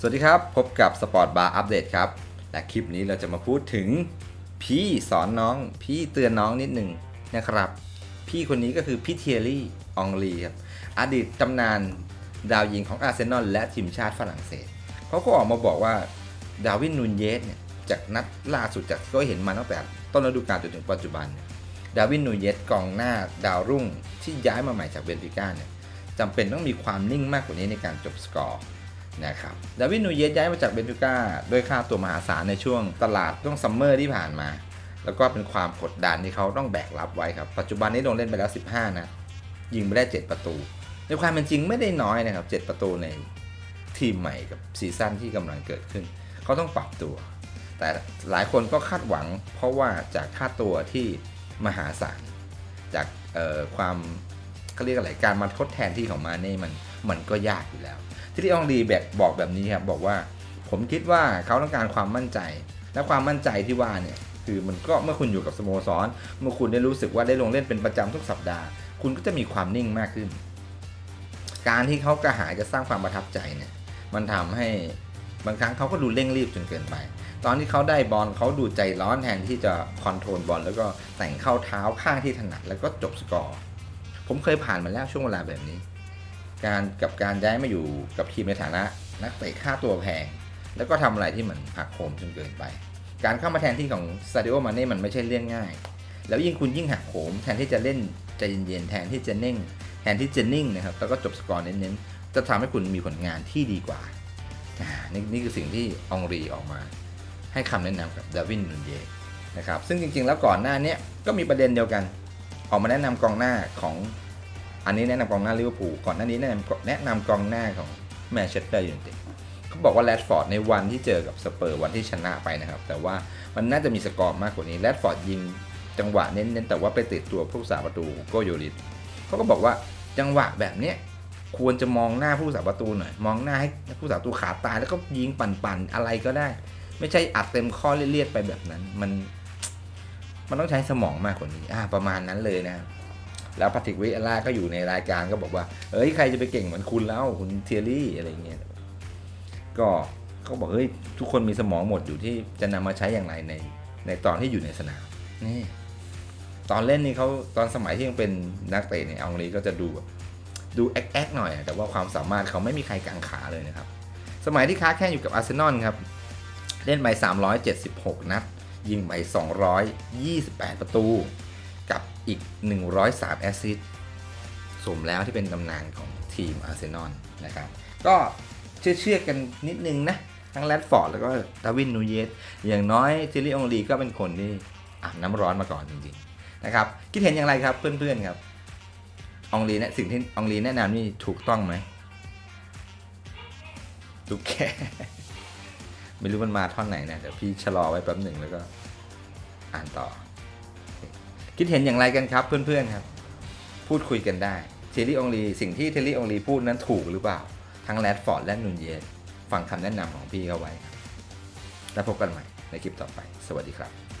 สวัสดีครับ พบกับสปอร์ตบาร์อัปเดตครับ และคลิปนี้เราจะมาพูดถึง พี่สอนน้อง พี่เตือนน้องนิดหนึ่งนะครับ พี่คนนี้ก็คือพี่เทียรี่อองลีครับ อดีตตำนานดาวยิงของอาร์เซนอลและทีมชาติฝรั่งเศส เขาก็ออกมาบอกว่าดาวินนูนเยสเนี่ยจากนัดล่าสุดจากที่เขาเห็นมาตั้งแต่ต้นฤดูกาลจนถึงปัจจุบัน ดาวินนูเยสกองหน้าดาวรุ่งที่ย้ายมาใหม่จากเบนฟิก้าเนี่ยจำเป็นต้องมีความนิ่งมากกว่านี้ในการจบสกอร์ นะครับดาวิดนูเยสย้ายมาจากเบนฟิก้าด้วยค่าตัวมหาศาลในช่วงตลาดช่วงซัมเมอร์ที่ผ่านมา แล้วก็เป็นความกดดันที่เขาต้องแบกรับไว้ครับ ปัจจุบันนี้ลงเล่นไปแล้ว 15 นะ ยิงไปได้ 7 ประตู ในความเป็นจริงไม่ได้น้อยนะครับ 7 ประตูในทีมใหม่กับซีซั่นที่กำลังเกิดขึ้น เขาต้องปรับตัว แต่หลายคนก็คาดหวัง เพราะว่าจากค่าตัวที่มหาศาล จากความเขาเรียกอะไร การมาทดแทนที่ของมาเน่มันมันก็ยากอยู่แล้ว ที่ที่อองดีแบบบอกแบบนี้ครับบอกว่า ผมคิดว่าเขาต้องการความมั่นใจ และความมั่นใจที่ว่าเนี่ยคือมันก็เมื่อคุณอยู่กับสโมสร เมื่อคุณได้รู้สึกว่าได้ลงเล่นเป็นประจำทุกสัปดาห์ คุณก็จะมีความนิ่งมากขึ้น การที่เขากระหายจะสร้างความประทับใจเนี่ยมันทำให้บางครั้งเขาก็ดูเร่งรีบจนเกินไป ตอนที่เขาได้บอลเขาดูใจร้อนแทนที่จะคอนโทรลบอลแล้วก็แต่งเข้าเท้าข้างที่ถนัดแล้วก็จบสกอร์ ผมเคยผ่านมาแล้วช่วงเวลาแบบนี้ การกับการย้ายมาอยู่กับทีมในฐานะนักเตะค่าตัวแพง แล้วก็ทำอะไรที่มันหักโหมจนเกินไป การเข้ามาแทนที่ของซาดิโอมาเน่มันไม่ใช่เรื่องง่าย แล้วยิ่งคุณยิ่งหักโหมแทนที่จะเล่นใจเย็นๆแทนที่จะเน่ง แทนที่จะนิ่งนะครับแล้วก็จบสกอร์เน้นๆจะทำให้คุณมีผลงานที่ดีกว่า นี่นี่คือสิ่งที่องรีออกมา ให้คำแนะนำกับดาวินนูนเยนะครับซึ่งจริงๆแล้วก่อนหน้านี้ก็มีประเด็นเดียวกัน ออกมาแนะนำกองหน้าของ อันนี้แนะนำกองหน้าลิเวอร์พูลก่อนหน้านี้แนะนำแนะนำกองหน้าของแมนเชสเตอร์ยูไนเต็ดเขาบอกว่าแรดฟอร์ดในวันที่เจอกับสเปอร์วันที่ชนะไปนะครับ แต่ว่ามันน่าจะมีสกอร์มากกว่านี้แรดฟอร์ดยิงจังหวะเน้นๆแต่ว่าไปติดตัวผู้สาประตูโกโยริสเขาก็บอกว่าจังหวะแบบเนี้ยควรจะมองหน้าผู้สาประตูหน่อย มองหน้าให้ผู้สาประตูขาตายแล้วก็ยิงปั่นๆอะไรก็ได้ ไม่ใช่อัดเต็มข้อเลียดๆไปแบบนั้น มัน มันต้องใช้สมองมากกว่านี้ อ่า ประมาณนั้นเลยนะครับ แล้วพาติกวิเอล่าก็อยู่ในรายการก็บอกว่า เอ้ยใครจะไปเก่งเหมือนคุณแล้วคุณเทียรี่อะไรเงี้ยก็เขาบอกเฮ้ยทุกคนมีสมองหมดอยู่ที่จะนำมาใช้อย่างไรในในตอนที่อยู่ในสนามนี่ตอนเล่นนี่เขาตอนสมัยที่ยังเป็นนักเตะเนี่ยองลีก็จะดูดูแอคแอคหน่อย แต่ว่าความสามารถเขาไม่มีใครกังขาเลยนะครับ สมัยที่ค้าแข่งอยู่กับอาร์เซนอลครับ เล่นไป 376 นัด ยิงไป 228 ประตู อีก 103 แอสซิสสมแล้วที่เป็นตำนานของทีมอาร์เซนอลนะครับ ก็เชื่อเชื่อๆกันนิดนึงนะ ทั้งแรดฟอร์ดแล้วก็ดาวินนูเยส อย่างน้อยทิลลี่องลีก็เป็นคนที่อาบน้ำร้อนมาก่อนจริงๆนะครับ คิดเห็นอย่างไรครับเพื่อนๆครับองลีเนี่ยสิ่งที่องลีแนะนำนี่ถูกต้องไหมดูแค่ไม่รู้มันมาท่อนไหนนะเดี๋ยวพี่ชะลอไว้แป๊บหนึ่งแล้วก็อ่านต่อ คิดเห็นอย่างไรกันครับเพื่อนๆครับ พูดคุยกันได้เทลลี่องลีสิ่งที่เทลลี่องลีพูดนั้นถูกหรือเปล่า ทั้งแรดฟอร์ดและนุนเยสฟังคำแนะนำของพี่เขาไว้ แล้วพบกันใหม่ในคลิปต่อไป สวัสดีครับ